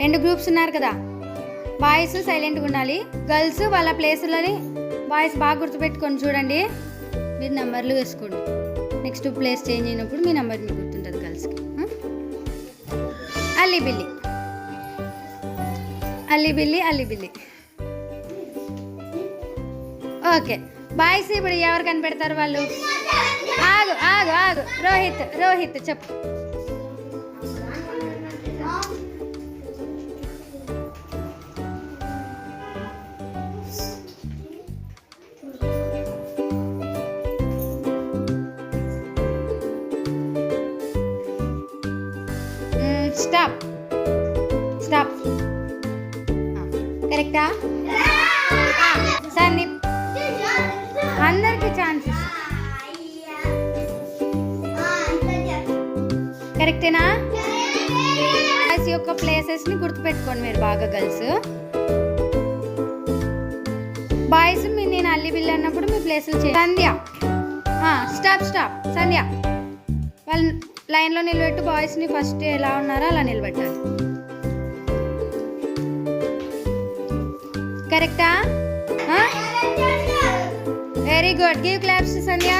రెండు గ్రూప్స్ ఉన్నారు కదా. బాయ్స్ సైలెంట్గా ఉండాలి. గర్ల్స్ వాళ్ళ ప్లేసులని బాయ్స్ బాగా గుర్తుపెట్టుకొని చూడండి. మీరు నెంబర్లు వేసుకోండి. నెక్స్ట్ ప్లేస్ చేంజ్ అయినప్పుడు మీ నెంబర్ మీకు గుర్తుంటుంది గర్ల్స్కి. అల్లి బిల్లి. అల్లి బిల్లి అల్లి బిల్లి. ఓకే. బాయ్స్ ఇప్పుడు ఎవరు కనిపెడతారు వాళ్ళు? ఆగు ఆగు ఆగు. రోహిత్ రోహిత్ చెప్పు. స్టాప్ స్టాప్ కరెక్టా సందీప్ అందరికి ఛాన్సెస్ కరెక్టేనా బాయ్స్ యొక్క ప్లేసెస్ని గుర్తుపెట్టుకోండి మీరు బాగా గర్ల్స్ బాయ్స్ మీ నేను అల్లి బిల్లు అన్నప్పుడు మీ ప్లేసులు చే సంధ్య. స్టాప్ స్టాప్ సంధ్య. వాళ్ళు లైన్లో నిలబెట్టు బాయ్స్ని ఫస్ట్ ఎలా ఉన్నారో అలా నిలబెట్టాలి. కరెక్టా very good give claps Sandhya